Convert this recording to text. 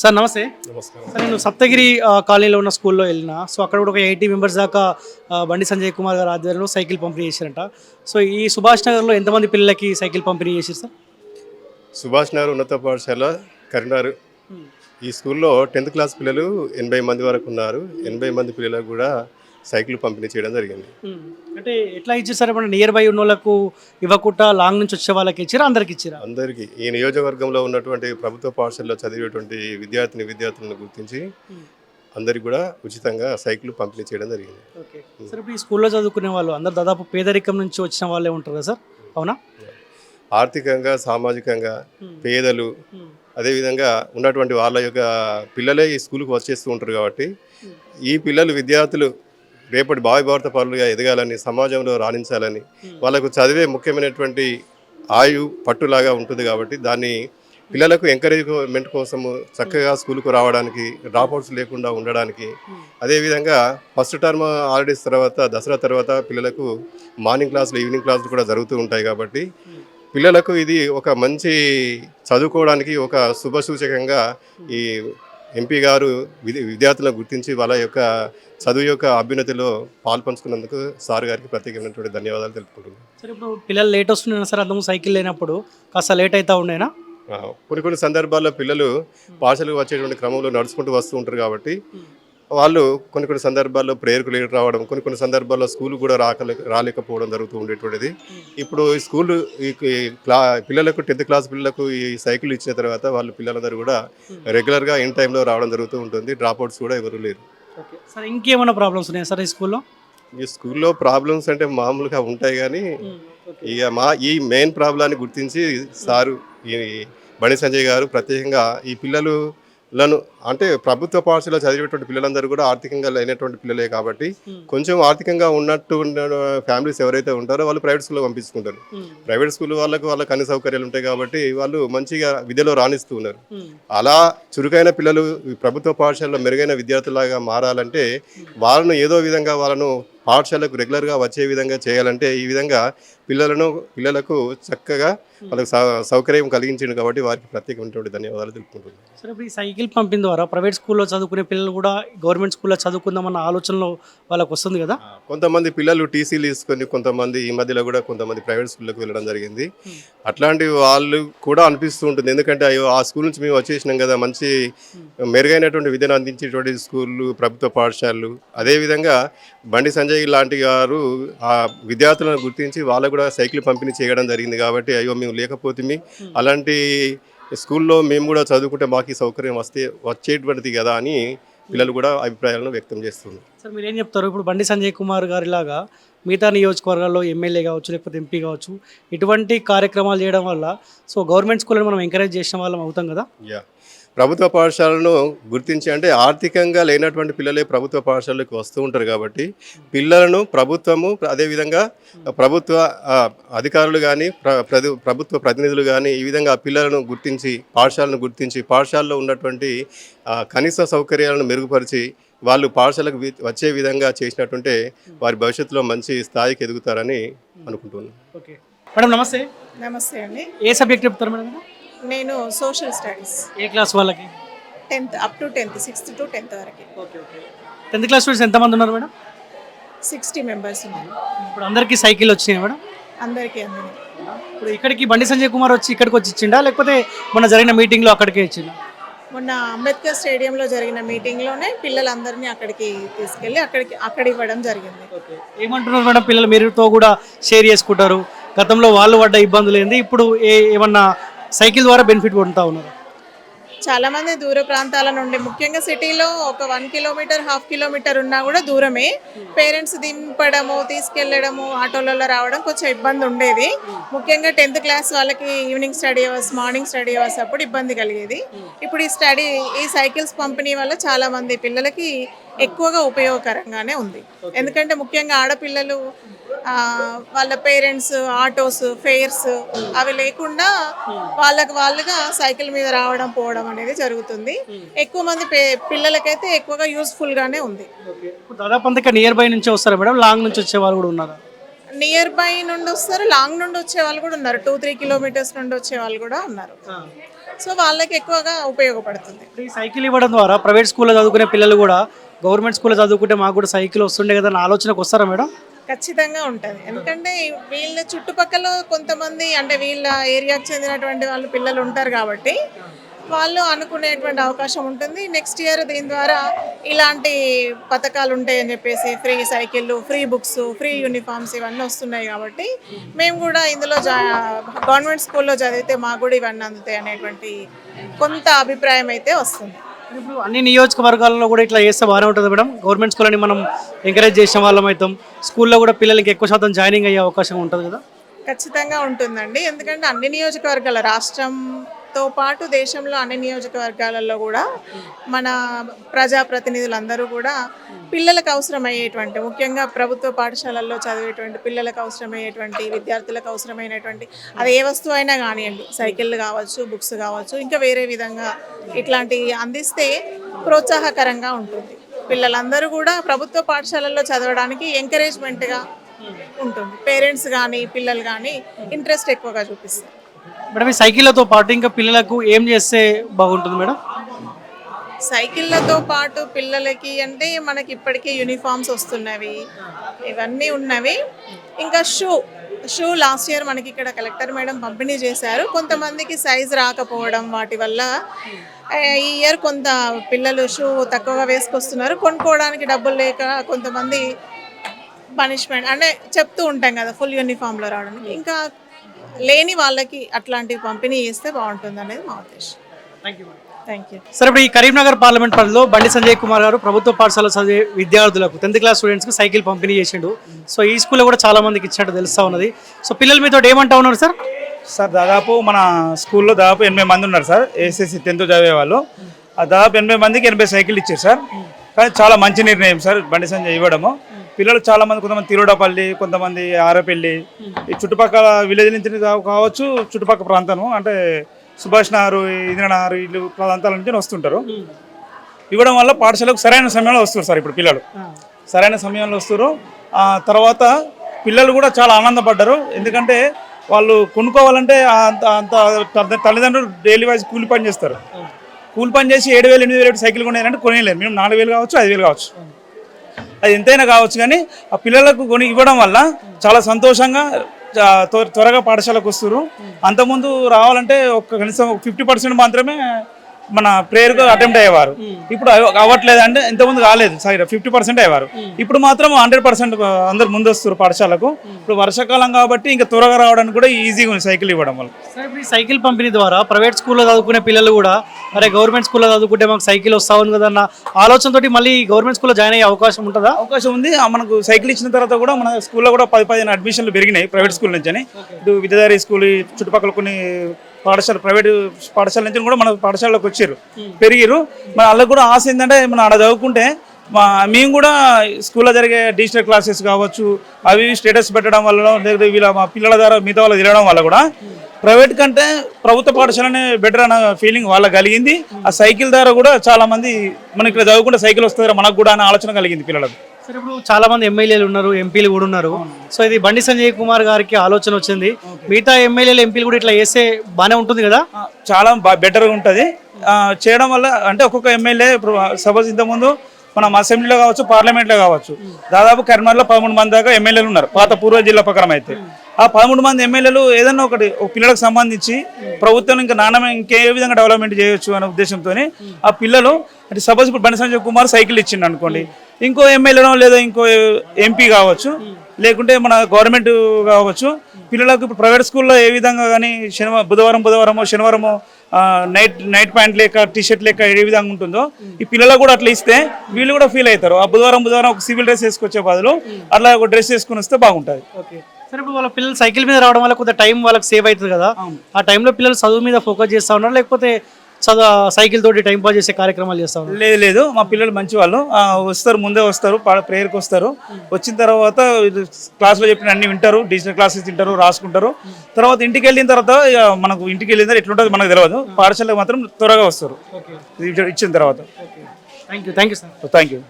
Sir నమస్తే. నమస్కారం. Sir నేను సప్తగిరి కాలనీలో ఉన్న స్కూల్లో వెళ్ళిన. సో అక్కడ కూడా ఒక ఎయిటీ మెంబర్స్ దాకా బండి సంజయ్ కుమార్ గారు ఆధ్వర్యంలో సైకిల్ పంపిణీ చేశారంట. సో ఈ సుభాష్ నగర్లో ఎంతమంది పిల్లలకి సైకిల్ పంపిణీ చేశారు సార్? సుభాష్ నగర్ ఉన్నత పాఠశాల కరీంనగర్. ఈ స్కూల్లో టెన్త్ క్లాస్ పిల్లలు ఎనభై మంది వరకు ఉన్నారు. ఎనభై మంది పిల్లలకు కూడా సైకిల్ పంపిణీ చేయడం జరిగింది. అంటే ఎట్లా ఇచ్చారు సార్ ఏమన్నా నియర్ బై ఉన్న వాళ్ళకు ఇవ్వకుండా లాంగ్ నుంచి వచ్చే వాళ్ళకి ఇచ్చారా? అందరికి ఇచ్చారా? అందరికీ. ఈ నియోజకవర్గంలో ఉన్నటువంటి ప్రభుత్వ పాఠశాలలో చదివేటువంటి విద్యార్థిని విద్యార్థులను గుర్తించి అందరికి కూడా ఉచితంగా సైకిల్ పంపిణీ చేయడం జరిగింది. ఓకే. సార్ ఇప్పుడు ఈ స్కూల్లో చదువుకునే వాళ్ళు అందరు దాదాపు పేదరికం నుంచి వచ్చిన వాళ్ళే ఉంటారు కదా సార్? అవునా? ఆర్థికంగా సామాజికంగా పేదలు అదేవిధంగా ఉన్నటువంటి వాళ్ళ యొక్క పిల్లలే ఈ స్కూల్కి వచ్చేస్తూ ఉంటారు కాబట్టి ఈ పిల్లలు విద్యార్థులు రేపటి భావి భారత పౌరులుగా ఎదగాలని సమాజంలో రాణించాలని వాళ్ళకు చదివే ముఖ్యమైనటువంటి ఆయు పట్టులాగా ఉంటుంది కాబట్టి దాన్ని పిల్లలకు ఎంకరేజ్మెంట్ కోసము చక్కగా స్కూల్కు రావడానికి డ్రాప్అవుట్స్ లేకుండా ఉండడానికి అదేవిధంగా ఫస్ట్ టర్మ్ హాలిడేస్ తర్వాత దసరా తర్వాత పిల్లలకు మార్నింగ్ క్లాసులు ఈవినింగ్ క్లాసులు కూడా జరుగుతూ ఉంటాయి కాబట్టి పిల్లలకు ఇది ఒక మంచి చదువుకోవడానికి ఒక శుభ సూచకంగా ఈ ఎంపీ గారు విద్య విద్యార్థులను గుర్తించి వాళ్ళ యొక్క చదువు యొక్క అభ్యున్నతిలో పాల్పంచుకున్నందుకు సార్ గారికి ప్రత్యేకమైనటువంటి ధన్యవాదాలు తెలుపుకుంటున్నాను సార్ ఇప్పుడు పిల్లలు లేట్ వస్తున్నా సార్? అంతకు సైకిల్ లేనప్పుడు కాస్త లేట్ అవుతా ఉండేనా? కొన్ని కొన్ని సందర్భాల్లో పిల్లలు పాఠశాలకు వచ్చేటువంటి క్రమంలో నడుచుకుంటూ వస్తూ ఉంటారు కాబట్టి వాళ్ళు కొన్ని కొన్ని సందర్భాల్లో ప్రేయర్కు లేట్ రావడం కొన్ని కొన్ని సందర్భాల్లో స్కూల్ కూడా రాకలే రాలేకపోవడం జరుగుతూ ఉండేటువంటిది. ఇప్పుడు ఈ స్కూల్ ఈ క్లా పిల్లలకు టెన్త్ క్లాస్ పిల్లలకు ఈ సైకిల్ ఇచ్చిన తర్వాత వాళ్ళు పిల్లలందరూ కూడా రెగ్యులర్గా ఇన్ టైంలో రావడం జరుగుతూ ఉంటుంది. డ్రాప్అవుట్స్ కూడా ఎవరు లేరు. సార్ ఇంకేమైనా ప్రాబ్లమ్స్ ఉన్నాయా సార్ ఈ స్కూల్లో? ఈ స్కూల్లో ప్రాబ్లమ్స్ అంటే మామూలుగా ఉంటాయి కానీ ఇక మా ఈ మెయిన్ ప్రాబ్లాన్ని గుర్తించి సారు ఈ బండి సంజయ్ గారు ప్రత్యేకంగా ఈ పిల్లలను అంటే ప్రభుత్వ పాఠశాలలో చదివేటువంటి పిల్లలందరూ కూడా ఆర్థికంగా లేనటువంటి పిల్లలే కాబట్టి కొంచెం ఆర్థికంగా ఉన్నట్టు ఉన్న ఫ్యామిలీస్ ఎవరైతే ఉంటారో వాళ్ళు ప్రైవేట్ స్కూల్లో పంపించుకుంటారు. ప్రైవేట్ స్కూల్ వాళ్ళకు వాళ్ళకి అన్ని సౌకర్యాలు ఉంటాయి కాబట్టి వాళ్ళు మంచిగా విద్యలో రాణిస్తూ ఉన్నారు అలా చురుకైన పిల్లలు ప్రభుత్వ పాఠశాలలో మెరుగైన విద్యార్థులాగా మారాలంటే వాళ్ళను ఏదో విధంగా వాళ్ళను పాఠశాలకు రెగ్యులర్గా వచ్చే విధంగా చేయాలంటే ఈ విధంగా పిల్లలను పిల్లలకు చక్కగా వాళ్ళకి సౌకర్యం కలిగించింది కాబట్టి వారికి ప్రత్యేకమైనటువంటి ధన్యవాదాలు తెలుపుకుంటున్నాను. సరే ఇప్పుడు ఈ సైకిల్ పంపిన ద్వారా ప్రైవేట్ స్కూల్లో చదువుకునే పిల్లలు కూడా గవర్నమెంట్ స్కూల్లో చదువుకుందామన్న ఆలోచనలో వాళ్ళకి వస్తుంది కదా? కొంతమంది పిల్లలు టీసీలు తీసుకొని కొంతమంది ఈ మధ్యలో కూడా కొంతమంది ప్రైవేట్ స్కూళ్ళకి వెళ్ళడం జరిగింది. అట్లాంటి వాళ్ళు కూడా అనిపిస్తూ ఉంటుంది. ఎందుకంటే అయ్యో ఆ స్కూల్ నుంచి మేము వచ్చేసినాం కదా మంచి మెరుగైనటువంటి విద్యను అందించేటువంటి స్కూళ్ళు ప్రభుత్వ పాఠశాలలు. అదేవిధంగా బండి సంజయ్ లాంటి గారు ఆ విద్యార్థులను గుర్తించి వాళ్ళకు కూడా సైకిల్ పంపిణీ చేయడం జరిగింది కాబట్టి అయ్యో మేము లేకపోతే అలాంటి స్కూల్లో మేము కూడా చదువుకుంటే మాకు సౌకర్యం వస్తే వచ్చేటువంటిది కదా అని పిల్లలు కూడా అభిప్రాయాలను వ్యక్తం చేస్తున్నారు. సార్ మీరు ఏం చెప్తారు? ఇప్పుడు బండి సంజయ్ కుమార్ గారి లాగా మిగతా నియోజకవర్గాల్లో ఎమ్మెల్యే కావచ్చు లేకపోతే ఎంపీ కావచ్చు ఇటువంటి కార్యక్రమాలు చేయడం వల్ల సో గవర్నమెంట్ స్కూల్ని మనం ఎంకరేజ్ చేసిన వాళ్ళం అవుతాం కదా? యా ప్రభుత్వ పాఠశాలను గుర్తించి అంటే ఆర్థికంగా లేనటువంటి పిల్లలే ప్రభుత్వ పాఠశాలకు వస్తూ ఉంటారు కాబట్టి పిల్లలను ప్రభుత్వము అదేవిధంగా ప్రభుత్వ అధికారులు కానీ ప్రభుత్వ ప్రతినిధులు కానీ ఈ విధంగా పిల్లలను గుర్తించి పాఠశాలను గుర్తించి పాఠశాలలో ఉన్నటువంటి కనీస సౌకర్యాలను మెరుగుపరిచి వాళ్ళు పాఠశాలకు వచ్చే విధంగా చేసినట్టుంటే వారి భవిష్యత్తులో మంచి స్థాయికి ఎదుగుతారని అనుకుంటున్నాను. ఓకే. మేడం నమస్తే. నమస్తే అండి. ఏ సబ్జెక్ట్ చెప్తారు మేడం? నేను సోషల్ స్టడీస్ ఏ క్లాస్ వాళ్ళకి? Tenth up to tenth sixth to tenth వరకు. Okay okay tenth class students ఎంతమంది ఉన్నారు మేడం? సిక్స్టీ మెంబర్స్ ఉన్నారు. ఇప్పుడు అందరికీ సైకిల్ వచ్చినాయి మేడం? అందరికీ అందినాయి. ఇప్పుడు ఇక్కడికి బండి సంజయ్ కుమార్ వచ్చి ఇక్కడికి వచ్చి ఇచ్చిండా? లేకపోతే మొన్న జరిగిన మీటింగ్లో అక్కడికే ఇచ్చిండా? మొన్న అంబేద్కర్ స్టేడియంలో జరిగిన మీటింగ్లోనే పిల్లలందరినీ అక్కడికి తీసుకెళ్ళి అక్కడికి అక్కడ ఇవ్వడం జరిగింది. ఓకే ఏమంటున్నారు మేడం పిల్లలు? మీరుతో కూడా షేర్ చేసుకుంటారు. గతంలో వాళ్ళు పడ్డ ఇబ్బందులు ఏంది? ఇప్పుడు ఏ ఏమన్నా సైకిల్ ద్వారా బెనిఫిట్ పొందుతా ఉన్నారు? చాలా మంది దూర ప్రాంతాల నుండి ముఖ్యంగా సిటీలో ఒక వన్ కిలోమీటర్ హాఫ్ కిలోమీటర్ ఉన్నా కూడా దూరమే. పేరెంట్స్ దింపడము తీసుకెళ్ళడము ఆటోలలో రావడం కొంచెం ఇబ్బంది ఉండేది. ముఖ్యంగా టెన్త్ క్లాస్ వాళ్ళకి evening study hours morning study hours అప్పుడు ఇబ్బంది కలిగేది. ఇప్పుడు ఈ స్టడీ ఈ సైకిల్స్ పంపిణీ వల్ల చాలా మంది పిల్లలకి ఎక్కువగా ఉపయోగకరంగానే ఉంది. ఎందుకంటే ముఖ్యంగా ఆడపిల్లలు వాళ్ళ పేరెంట్స్ ఆటోస్ ఫేర్స్ అవి లేకుండా వాళ్ళకి వాళ్ళుగా సైకిల్ మీద రావడం పోవడం అనేది జరుగుతుంది. ఎక్కువ మంది పిల్లలకైతే ఎక్కువగా యూస్ఫుల్ గానే ఉంది. దాదాపు అంతా నియర్ బై నుంచి వస్తారా మేడం? లాంగ్ నుంచి వచ్చే వాళ్ళు కూడా ఉన్నారా? నియర్ బై నుండి వస్తారు లాంగ్ నుండి వచ్చే వాళ్ళు కూడా ఉన్నారు. టూ త్రీ కిలోమీటర్స్ నుండి వచ్చే వాళ్ళు కూడా ఉన్నారు. సో వాళ్ళకి ఎక్కువగా ఉపయోగపడుతుంది. సైకిల్ ఇవ్వడం ద్వారా ప్రైవేట్ స్కూల్లో చదువుకునే పిల్లలు కూడా గవర్నమెంట్ స్కూల్లో చదువుకుంటే మాకు కూడా సైకిల్ వస్తుండే కదా అన్న ఆలోచనకు వస్తారా మేడం? ఖచ్చితంగా ఉంటుంది. ఎందుకంటే వీళ్ళ చుట్టుపక్కల కొంతమంది అంటే వీళ్ళ ఏరియాకి చెందినటువంటి వాళ్ళు పిల్లలు ఉంటారు కాబట్టి వాళ్ళు అనుకునేటువంటి అవకాశం ఉంటుంది. నెక్స్ట్ ఇయర్ దీని ద్వారా ఇలాంటి పథకాలు ఉంటాయని చెప్పేసి ఫ్రీ సైకిళ్ళు ఫ్రీ బుక్స్ ఫ్రీ యూనిఫామ్స్ ఇవన్నీ వస్తున్నాయి కాబట్టి మేము కూడా ఇందులో జా గవర్నమెంట్ స్కూల్లో చదివితే మాకు కూడా ఇవన్నీ అందుతాయి అనేటువంటి కొంత అభిప్రాయం అయితే వస్తుంది. ఇప్పుడు అన్ని నియోజకవర్గాల్లో కూడా ఇట్లా చేస్తే బాగానే ఉంటుంది మేడం. గవర్నమెంట్ స్కూల్ అని మనం ఎంకరేజ్ చేసిన వాళ్ళం అవుతాం. స్కూల్లో కూడా పిల్లలకి ఎక్కువ శాతం జాయినింగ్ అయ్యే అవకాశం ఉంటుంది కదా. ఖచ్చితంగా ఉంటుందండి. ఎందుకంటే అన్ని నియోజకవర్గాల రాష్ట్రంతో పాటు దేశంలో అన్ని నియోజకవర్గాలలో కూడా మన ప్రజాప్రతినిధులందరూ కూడా పిల్లలకు అవసరమయ్యేటువంటి ముఖ్యంగా ప్రభుత్వ పాఠశాలల్లో చదివేటువంటి పిల్లలకు అవసరమయ్యేటువంటి విద్యార్థులకు అవసరమైనటువంటి అది ఏ వస్తువు అయినా కానివ్వండి. సైకిళ్ళు కావచ్చు బుక్స్ కావచ్చు ఇంకా వేరే విధంగా ఇట్లాంటివి అందిస్తే ప్రోత్సాహకరంగా ఉంటుంది. పిల్లలందరూ కూడా ప్రభుత్వ పాఠశాలల్లో చదవడానికి ఎంకరేజ్మెంట్గా ఉంటుంది. పేరెంట్స్ కానీ పిల్లలు కానీ ఇంట్రెస్ట్ ఎక్కువగా చూపిస్తారు. మేడం ఈ సైకిళ్ళతో పాటు ఇంకా పిల్లలకు ఏం చేస్తే బాగుంటుంది మేడం? సైకిళ్ళతో పాటు పిల్లలకి అంటే మనకి ఇప్పటికే యూనిఫామ్స్ వస్తున్నవి ఇవన్నీ ఉన్నవి. ఇంకా షూ షూ లాస్ట్ ఇయర్ మనకి ఇక్కడ కలెక్టర్ మేడం పంపిణీ చేశారు. కొంతమందికి సైజ్ రాకపోవడం వాటి వల్ల ఈ ఇయర్ కొంత పిల్లలు షూ తక్కువగా వేసుకొస్తున్నారు. కొనుక్కోవడానికి డబ్బులు లేక కొంతమంది పనిష్మెంట్ అంటే చెప్తూ ఉంటాం కదా ఫుల్ యూనిఫామ్లో రావడానికి. ఇంకా లేని వాళ్ళకి అట్లాంటివి పంపిణీ చేస్తే బాగుంటుంది అనేది మా ఉద్దేశం. థ్యాంక్ యూ థ్యాంక్ యూ సరే ఇప్పుడు ఈ కరీంనగర్ పార్లమెంట్ పరిధిలో బండి సంజయ్ కుమార్ గారు ప్రభుత్వ పాఠశాల చదివే విద్యార్థులకు టెన్త్ క్లాస్ స్టూడెంట్స్కి సైకిల్ పంపిణీ చేసిండు. సో ఈ స్కూల్లో కూడా చాలా మందికి ఇచ్చినట్టు తెలుస్తా ఉన్నది. సో పిల్లలు మీతో ఏమంటా ఉన్నారు సార్ సార్ దాదాపు మన స్కూల్లో దాదాపు ఎనభై మంది ఉన్నారు సార్ ఏసీసీ టెన్త్ చదివే వాళ్ళు. ఆ దాదాపు ఎనభై మందికి ఎనభై సైకిల్ ఇచ్చారు సార్ కానీ చాలా మంచి నిర్ణయం సార్ బండి సంజయ్ ఇవ్వడము. పిల్లలు చాలా మంది కొంతమంది తిరుడపల్లి కొంతమంది ఆరపల్లి ఈ చుట్టుపక్కల విలేజ్ నుంచి కావ- కావచ్చు చుట్టుపక్కల ప్రాంతం అంటే సుభాష్ నగర్ ఇంద్రనగర్ ఇల్లు ప్రాంతాల నుంచి వస్తుంటారు. ఇవ్వడం వల్ల పాఠశాలకు సరైన సమయంలో వస్తారు సార్ ఇప్పుడు పిల్లలు. సరైన సమయంలో వస్తారు. ఆ తర్వాత పిల్లలు కూడా చాలా ఆనందపడ్డారు. ఎందుకంటే వాళ్ళు కొనుక్కోవాలంటే అంత అంత తల్లి- తల్లిదండ్రులు డైలీ వైజ్ కూలి పని చేస్తారు. కూలి పని చేసి ఏడు వేలు ఎనిమిది వేలు సైకిల్ కొనేదంటే కొనేయలేదు మేము నాలుగు వేలు కావచ్చు ఐదు వేలు కావచ్చు. అది ఎంతైనా కావచ్చు కానీ ఆ పిల్లలకు కొని ఇవ్వడం వల్ల చాలా సంతోషంగా త్వర- త్వరగా పాఠశాలకు వస్తారు అంతకుముందు రావాలంటే ఒక కనీసం ఫిఫ్టీ పర్సెంట్ మాత్రమే మన ప్రేయర్కు అటెంప్ట్ అయ్యేవారు. ఇప్పుడు అవ- అవ్వట్లేదు అంటే ఇంతకుముందు కాలేదు. సరే ఫిఫ్టీ పర్సెంట్ అయ్యేవారు. ఇప్పుడు మాత్రం హండ్రెడ్ పర్సెంట్ అందరు ముందు వస్తారు పాఠశాలకు ఇప్పుడు వర్షాకాలం కాబట్టి ఇంకా త్వరగా రావడానికి కూడా ఈజీగా ఉంది సైకిల్ ఇవ్వడం వల్ల. ఇప్పుడు సైకిల్ పంపిణీ ద్వారా ప్రైవేట్ స్కూల్లో చదువుకునే పిల్లలు కూడా అరే గవర్నమెంట్ స్కూల్లో చదువుకుంటే మాకు సైకిల్ వస్తా ఉంది కదా అన్న ఆలోచనతోటి మళ్ళీ గవర్నమెంట్ స్కూల్లో జాయిన్ అయ్యే అవకాశం ఉంటుందా? అవకాశం ఉంది. మనకు సైకిల్ ఇచ్చిన తర్వాత కూడా మన స్కూల్లో కూడా పది పదిహేను అడ్మిషన్లు పెరిగినాయి ప్రైవేట్ స్కూల్ నుంచి అని. ఇటు విద్యాధారి స్కూల్ చుట్టుపక్కల కొన్ని పాఠశాల ప్రైవేట్ పాఠశాల నుంచి కూడా మన పాఠశాలకు వచ్చారు. పెరిగిరు మన వాళ్ళకి కూడా ఆశ ఏంటంటే మనం ఆడ చదువుకుంటే మా మేము కూడా స్కూల్లో జరిగే డిజిటల్ క్లాసెస్ కావచ్చు అవి స్టేటస్ పెట్టడం వల్ల లేదా వీళ్ళ మా పిల్లల ద్వారా మిగతా వాళ్ళు తిరగడం వల్ల కూడా ప్రైవేట్ కంటే ప్రభుత్వ పాఠశాలనే బెటర్ అన్న ఫీలింగ్ వాళ్ళకి కలిగింది. ఆ సైకిల్ ద్వారా కూడా చాలా మంది మనకి ఇక్కడ చదువుకుంటే సైకిల్ వస్తుంది మనకు కూడా అనే ఆలోచన కలిగింది పిల్లలకు. సరే ఇప్పుడు చాలా మంది ఎమ్మెల్యేలు ఉన్నారు ఎంపీలు కూడా ఉన్నారు. సో ఇది బండి సంజయ్ కుమార్ గారికి ఆలోచన వచ్చింది. మిగతా ఎమ్మెల్యేలు ఎంపీలు కూడా ఇట్లా చేస్తే బాగానే ఉంటుంది కదా? చాలా బెటర్గా ఉంటుంది. చేయడం వల్ల అంటే ఒక్కొక్క ఎమ్మెల్యే ఇప్పుడు సపోజ్ ఇంతకుముందు మనం అసెంబ్లీలో కావచ్చు పార్లమెంట్లో కావచ్చు. దాదాపు కరీంనగర్లో పదమూడు మంది దాకా ఎమ్మెల్యేలు ఉన్నారు పాత పూర్వ జిల్లా ప్రకారం అయితే. ఆ పదమూడు మంది ఎమ్మెల్యేలు ఏదన్నా ఒకటి ఒక పిల్లలకు సంబంధించి ప్రభుత్వం ఇంకా నాణ్యమైన ఇంకే విధంగా డెవలప్మెంట్ చేయొచ్చు అనే ఉద్దేశంతో ఆ పిల్లలు అంటే సపోజ్ ఇప్పుడు బండి సంజయ్ కుమార్ సైకిల్ ఇచ్చిండు అనుకోండి. ఇంకో ఎమ్మెల్యేనో లేదా ఇంకో ఎంపీ కావచ్చు లేకుంటే మన గవర్నమెంట్ కావచ్చు. పిల్లలకు ఇప్పుడు ప్రైవేట్ స్కూల్లో ఏ విధంగా కానీ శనివారం బుధవారం బుధవారము శనివారము నైట్ నైట్ ప్యాంట్ లేక టీ షర్ట్ లేక ఏ విధంగా ఉంటుందో ఈ పిల్లలకు కూడా అట్లా ఇస్తే వీళ్ళు కూడా ఫీల్ అవుతారు. ఆ బుధవారం బుధవారం ఒక సివిల్ డ్రెస్ వేసుకొచ్చే బదులు అట్లా ఒక డ్రెస్ వేసుకుని వస్తే బాగుంటుంది. ఓకే. సరే ఇప్పుడు వాళ్ళ పిల్లలు సైకిల్ మీద రావడం వల్ల కొంత టైం వాళ్ళకి సేవ్ అవుతుంది కదా. ఆ టైంలో పిల్లలు చదువు మీద ఫోకస్ చేస్తా ఉన్నారు? లేకపోతే సైకిల్ తోటి టైం పాస్ చేసే కార్యక్రమాలు చేస్తా లేదు లేదు. మా పిల్లలు మంచి వాళ్ళు వస్తారు ముందే వస్తారు ప్రేయర్కి వస్తారు. వచ్చిన తర్వాత క్లాస్లో చెప్పిన అన్ని వింటారు డిజిటల్ క్లాసెస్ తింటారు రాసుకుంటారు. తర్వాత ఇంటికి వెళ్ళిన తర్వాత మనకు ఇంటికి వెళ్ళిన తర్వాత ఎట్లుంటుంది మనకు తెలియదు. పాఠశాలకు మాత్రం త్వరగా వస్తారు. ఇచ్చిన తర్వాత. Thank you thank you sir. Thank you.